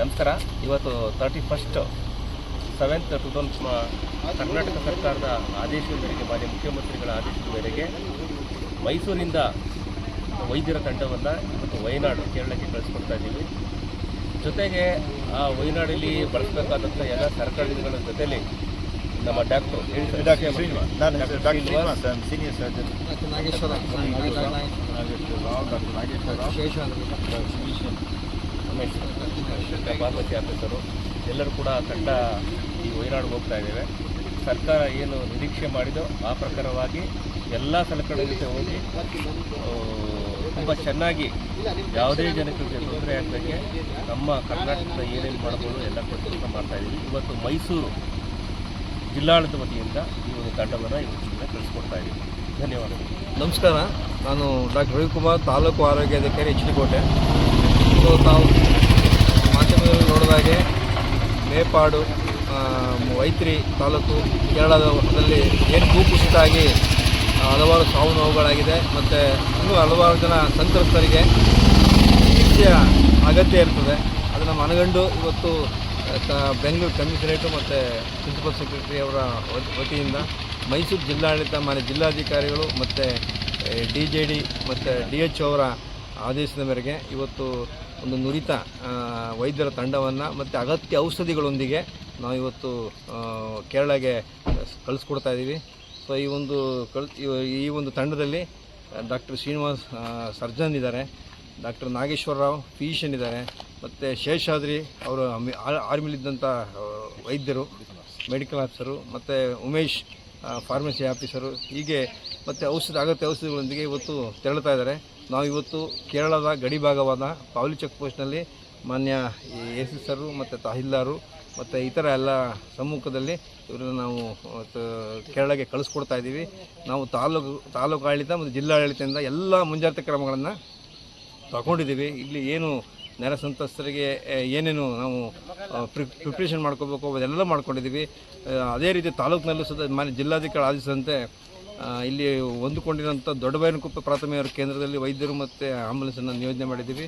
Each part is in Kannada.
ನಮಸ್ಕಾರ. ಇವತ್ತು thirty first seventh two thousand Karnataka ಸರ್ಕಾರದ ಆದೇಶದ ಮೇರೆಗೆ, ಮಾನ್ಯ ಮುಖ್ಯಮಂತ್ರಿಗಳ ಆದೇಶದ ಮೇರೆಗೆ ಮೈಸೂರಿಂದ ವೈದ್ಯರ ತಂಡವನ್ನು ಇವತ್ತು ವಯನಾಡು, ಕೇರಳಕ್ಕೆ ಕಳಿಸ್ಕೊಡ್ತಾ ಇದ್ದೀವಿ. ಜೊತೆಗೆ ಆ ವಯನಾಡಲ್ಲಿ ಬಳಸಬೇಕಾದಂಥ ಎಲ್ಲ ಸರ್ಕಾರಗಳ ಜೊತೆಲಿ ನಮ್ಮ ಡಾಕ್ಟ್ರು. ಡಾಕ್ಟರ್ ಶ್ರೀನಿವಾಸ್ ನಾನು ಡಾಕ್ಟರ್ ಡಾಕ್ಟರ್ ಶ್ರೀನಿವಾಸ್. ನಾನು senior surgeon. Nageshwara Nageshwara Rao. Doctor Nageshwara Rao. Physician Ramesh officer. ಎಲ್ಲರೂ ಕೂಡ ತಂಡ ಈ ವಯನಾಡಿಗೆ ಹೋಗ್ತಾ ಇದ್ದೇವೆ. ಸರ್ಕಾರ ಏನು ನಿರೀಕ್ಷೆ ಮಾಡಿದೋ ಆ ಪ್ರಕಾರವಾಗಿ ಎಲ್ಲ ಸಲಕರಣೆ ಜೊತೆ ಹೋಗಿ ತುಂಬ ಚೆನ್ನಾಗಿ ಯಾವುದೇ ಜನಕ್ಕೆ ತೊಂದರೆ ಆಗ್ತಕ್ಕೆ ನಮ್ಮ ಕರ್ನಾಟಕದ ಏನೇನು ಮಾಡ್ಬೋದು ಎಲ್ಲ ಕೆಲಸ ಮಾಡ್ತಾ ಇದ್ದೀವಿ. ಇವತ್ತು ಮೈಸೂರು ಜಿಲ್ಲಾಡಳಿತ ವತಿಯಿಂದ ಈ ಒಂದು ತಂಡವನ್ನು ಇವತ್ತಿಂದ ಕಳಿಸ್ಕೊಡ್ತಾ ಇದ್ದೀವಿ. ಧನ್ಯವಾದಗಳು. ನಮಸ್ಕಾರ. ನಾನು ಡಾಕ್ಟರ್ ರವಿಕುಮಾರ್, ತಾಲೂಕು ಆರೋಗ್ಯಾಧಿಕಾರಿ ಎಚ್ ಡಿ ಕೋಟೆ ಸೊ, ತಾವು ಮಾಧ್ಯಮದಲ್ಲಿ ನೋಡಿದಾಗೆ ಮೇಪಾಡು ವೈತ್ರಿ ತಾಲೂಕು ಕೇರಳದಲ್ಲಿ ಏನು ಭೂಕುಸಿತ ಆಗಿ ಹಲವಾರು ಸಾವು ನೋವುಗಳಾಗಿದೆ. ಮತ್ತು ಇನ್ನೂ ಹಲವಾರು ಜನ ಸಂತ್ರಸ್ತರಿಗೆ ಚಿಕಿತ್ಸೆಯ ಅಗತ್ಯ ಇರ್ತದೆ. ಅದನ್ನು ಮನಗಂಡು ಇವತ್ತು ಬೆಂಗಳೂರು ಕಮಿಷನರೇಟು ಮತ್ತು ಪ್ರಿನ್ಸಿಪಲ್ ಸೆಕ್ರೆಟರಿ ಅವರ ವತಿ- ವತಿಯಿಂದ ಮೈಸೂರು ಜಿಲ್ಲಾಡಳಿತ ಮಾನ್ಯ ಜಿಲ್ಲಾಧಿಕಾರಿಗಳು ಮತ್ತು ಡಿ ಜೆ ಡಿ ಮತ್ತು ಡಿ ಎಚ್ ಅವರ ಆದೇಶದ ಮೇರೆಗೆ ಇವತ್ತು ಒಂದು ನುರಿತ ವೈದ್ಯರ ತಂಡವನ್ನು ಮತ್ತು ಅಗತ್ಯ ಔಷಧಿಗಳೊಂದಿಗೆ ನಾವು ಇವತ್ತು ಕೇರಳಗೆ ಕಳಿಸ್ಕೊಡ್ತಾ ಇದ್ದೀವಿ. ಸೊ ಈ ಒಂದು ಕಳ್, ಈ ಒಂದು ತಂಡದಲ್ಲಿ ಡಾಕ್ಟರ್ ಶ್ರೀನಿವಾಸ್ ಸರ್ಜನ್ ಇದ್ದಾರೆ. ಡಾಕ್ಟರ್ ನಾಗೇಶ್ವರರಾವ್ ಫಿಸಿಷಿಯನ್ ಇದ್ದಾರೆ. ಮತ್ತು ಶೇಷಾದ್ರಿ ಅವರು ಆರ್ಮಿಲಿದ್ದಂಥ ವೈದ್ಯರು ಮೆಡಿಕಲ್ ಆಫೀಸರು ಮತ್ತು ಉಮೇಶ್ ಫಾರ್ಮಸಿ ಆಫೀಸರು ಹೀಗೆ ಮತ್ತು ಔಷಧ ಅಗತ್ಯ ಔಷಧಿಗಳೊಂದಿಗೆ ಇವತ್ತು ತೆರಳುತ್ತಾ ಇದ್ದಾರೆ. ನಾವು ಇವತ್ತು ಕೇರಳದ ಗಡಿ ಭಾಗವಾದ ಪಾವಲಿ ಚೆಕ್ ಪೋಸ್ಟ್ನಲ್ಲಿ ಮಾನ್ಯ ಎ ಸಿ ಸರು ಮತ್ತು ತಹಿಲ್ದಾರು ಮತ್ತು ಇತರ ಎಲ್ಲ ಸಮ್ಮುಖದಲ್ಲಿ ಇವರನ್ನು ನಾವು ಕೇರಳಕ್ಕೆ ಕಳಿಸ್ಕೊಡ್ತಾ ಇದ್ದೀವಿ. ನಾವು ತಾಲೂಕು ತಾಲೂಕು ಆಡಳಿತ ಮತ್ತು ಜಿಲ್ಲಾಡಳಿತದಿಂದ ಎಲ್ಲ ಮುಂಜಾಗ್ರತಾ ಕ್ರಮಗಳನ್ನು ತಗೊಂಡಿದ್ದೀವಿ. ಇಲ್ಲಿ ಏನು ನೆರೆ ಸಂತ್ರಸ್ತರಿಗೆ ಏನೇನು ನಾವು ಪ್ರಿಪ್ರೇಷನ್ ಮಾಡ್ಕೋಬೇಕು ಅದೆಲ್ಲ ಮಾಡ್ಕೊಂಡಿದ್ದೀವಿ. ಅದೇ ರೀತಿ ತಾಲೂಕಿನಲ್ಲೂ ಸಹ ಮಾನ್ಯ ಜಿಲ್ಲಾಧಿಕಾರಿ ಆದೇಶದಂತೆ ಆ, ಇಲ್ಲಿ ಹೊಂದಿಕೊಂಡಿರೋಂಥ ದೊಡ್ಡಬೈನಕುಪ್ಪ ಪ್ರಾಥಮಿಕ ಕೇಂದ್ರದಲ್ಲಿ ವೈದ್ಯರು ಮತ್ತು ಆಂಬುಲೆನ್ಸನ್ನು ನಿಯೋಜನೆ ಮಾಡಿದ್ದೀವಿ.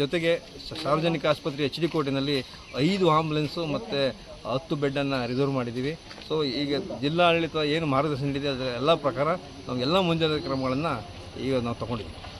ಜೊತೆಗೆ ಸಾರ್ವಜನಿಕ ಆಸ್ಪತ್ರೆ ಎಚ್ ಡಿ ಕೋಟಿನಲ್ಲಿ ಐದು ಆಂಬುಲೆನ್ಸು ಮತ್ತು ಹತ್ತು ಬೆಡ್ಡನ್ನು ರಿಸರ್ವ್ ಮಾಡಿದ್ದೀವಿ. ಸೊ ಈಗ ಜಿಲ್ಲಾಡಳಿತ ಏನು ಮಾರ್ಗದರ್ಶನ ನೀಡಿದೆ ಅದರ ಎಲ್ಲ ಪ್ರಕಾರ ನಾವು ಎಲ್ಲ ಮುಂಜಾಗ್ರತಾ ಕ್ರಮಗಳನ್ನು ಈಗ ನಾವು ತಗೊಂಡಿದ್ದೀವಿ.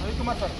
ರವಿಕುಮಾರ್ ಸರ್.